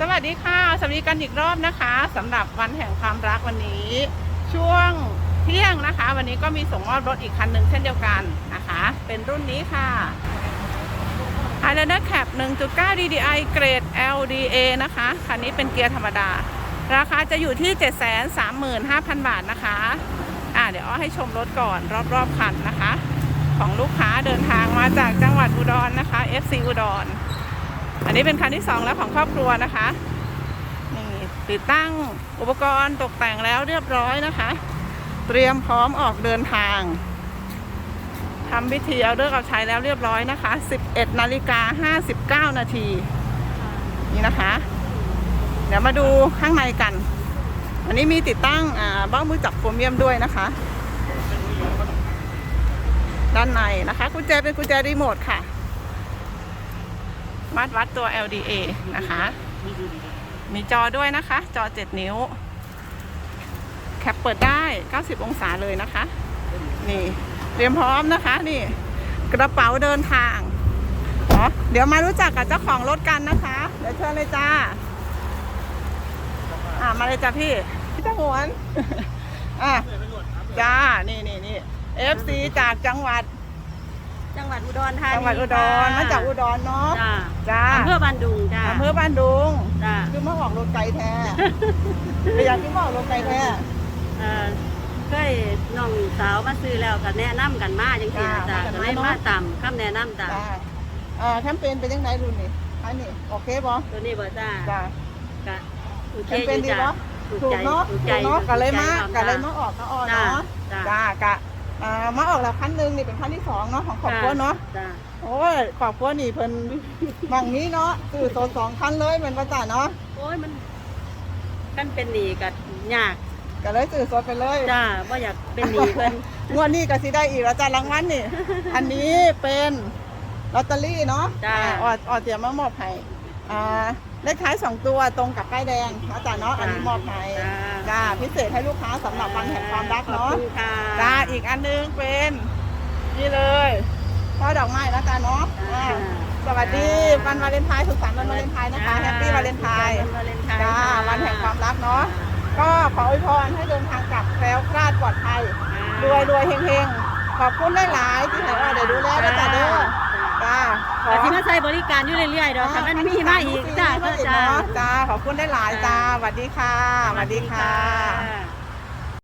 สวัสดีค่ะ สวัสดีกันอีกรอบนะคะสำหรับวันแห่งความรักวันนี้ ช่วงเที่ยงนะคะ วันนี้ก็มีส่งมอบรถอีกคันหนึ่งเช่นเดียวกันนะคะ เป็นรุ่นนี้ค่ะ Highlander Cap 1.9 DDI เกรด LDA นะคะ คันนี้เป็นเกียร์ธรรมดา ราคาจะอยู่ที่ 735,000 บาทนะคะอ่าเดี๋ยวอ้อให้ชมรถก่อนรอบๆคันนะคะ ของลูกค้าเดินทางมาจากจังหวัดอุดรนะคะ FC อุดร อันนี้เป็นคันที่2แล้วของครอบครัวนะคะนี่ติดตั้งอุปกรณ์ตกแต่งแล้วเรียบร้อยนะคะ เตรียมพร้อมออกเดินทางทำพิธีเอาเลิกเอาใช้แล้วเรียบร้อยนะคะ 11นาฬิกา59 นาทีนี่นะคะ เดี๋ยวมาดูข้างในกัน อันนี้มีติดตั้งเบ้ามือจับโครเมียมด้วยนะคะ ด้านในนะคะกุญแจเป็นกุญแจรีโมทค่ะ มัดวัดตัว LDA นะคะ มีจอด้วยนะคะ จอ 7 นิ้ว แคปเปิดได้ 90 องศาเลยนะคะ นี่ เตรียมพร้อมนะคะ นี่ กระเป๋าเดินทางอ๋อเดี๋ยวมารู้จักกับเจ้าของรถกันนะคะ เดี๋ยวเชิญเลยจ้า อ่ามาเลยจ้าพี่ พี่จังหวน อะจ้า นี่นี่นี่ FC จากจังหวัดจังห วัดอุดรธานีจังหวัดอุดรมาจากอุดรเนาะจ้าจ้าอำเภอบันดุงจ้าอำเภอบ้านดุงจ้าคือมาออกรถไกลแท้ไปอยากที่มาออกรถไกลแท้เอ่อเคยน้องสาวมาซื้อแล้วก็แนะนำกันมาจังซี่นะจ้าจ้ามากันก็มาเลยเนาะมาตามคำแนะนำจ้าจ้าเอ่อแคมเปญเป็นยังไงรุ่นนี้อันนี้โอเคบ่ตัวนี้บ่จ้าจ้าก็โอเคแคมอเปญยู่ดีจ้าบ่ถูกถูใจกเนาะถูถูกกใจเนาะก็เลยมาถูก็ใจเลยมาออกก็ออกจ้าเนาะจ้าจ้ากะอ่า มาออกแล้วคันหนึงนี่เป็นคันที่สองเนาะของครอบครัวเนาะจ้าโอ้ยครอบครัวนี่เพิ่นบางนี้เนาะซื้อโซนสองคันเลยเหมือนว่าจ้าเนาะโอ้ยมันกันเป็นหนี้ก็ยากก็เลยซื้อโซนไปเลยจ้าบ่อยากเป็นหนี้เพิ่นงวดนี้ก็สิได้อีกแล้วจ้ารางวัลนี่ อันนี้เป็นลอตเตอรี่เนาะจ้าอ่อออดเตรียมมามอบให้อ่า เลขท้ายสองตัวตรงกับป้ายแดงนะจ๊ะเนาะอันนี้มอบให้จ้าจ้าพิเศษให้ลูกค้าสำหรับวันแห่งความรักขอบเนาะคุณค่ะจ้าอีกอันนึงเป็นนี่เลยช่อดอกไม้แล้วจ้าเนาะอ่าสวัสดีวันวาเลนไทน์สุขสันต์วันวาเลนไทน์นะคะแฮปปี้วาเลนไทน์วันวาเลนไทน์จ้าวันแห่งความรักเนาะก็ขออวยพรให้เดินทางกลับแคล้วคลาดปลอดภัยรวยรวยเฮงเฮงขอบคุณหลาย ๆ ที่ให้ว่าเดี๋ยวดูแลนะจ๊ะเด้อจ้าขอ แต่ที่มาใช้ บริการอยู่เรื่อยๆเดี๋ยวถ้ามันมีมาอีกจ้าก็มีจ้าเนาะจ้าขอบคุณหลายๆจ้าสวัสดีค่ะสวัสดีค่ะสวัสดีค่ะ